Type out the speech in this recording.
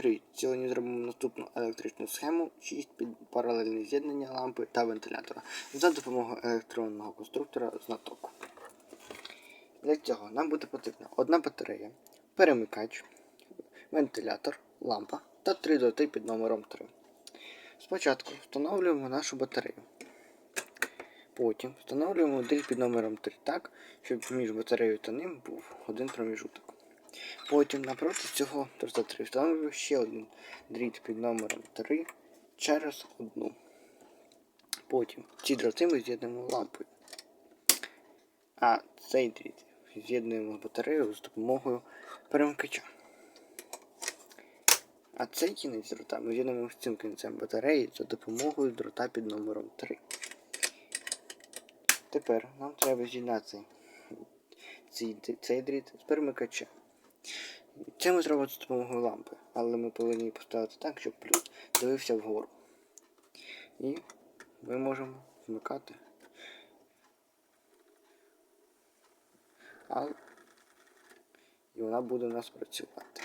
привіт! Сьогодні зробимо наступну електричну схему, 6 під паралельне з'єднання лампи та вентилятора за допомогою електронного конструктора знаток. Для цього нам буде потрібна одна батарея, перемикач, вентилятор, лампа та три дроти під номером 3. Спочатку встановлюємо нашу батарею. Потім встановлюємо дріт під номером 3 так, щоб між батареєю та ним був один проміжуток. Потім напроти цього 303 встановлюємо ще один дріт під номером 3 через одну. Потім ці дроти ми з'єднуємо лампою. А цей дріт з'єднуємо з батареєю з допомогою перемикача. А цей кінець дрота ми з'єднуємо з цим кінцем батареї за допомогою дрота під номером 3. Тепер нам треба з'єднати цей, цей дріт з перемикачем. Це ми зробимо з допомогою лампи, але ми повинні її поставити так, щоб плюс дивився вгору. І ми можемо вмикати. А... І вона буде у нас працювати.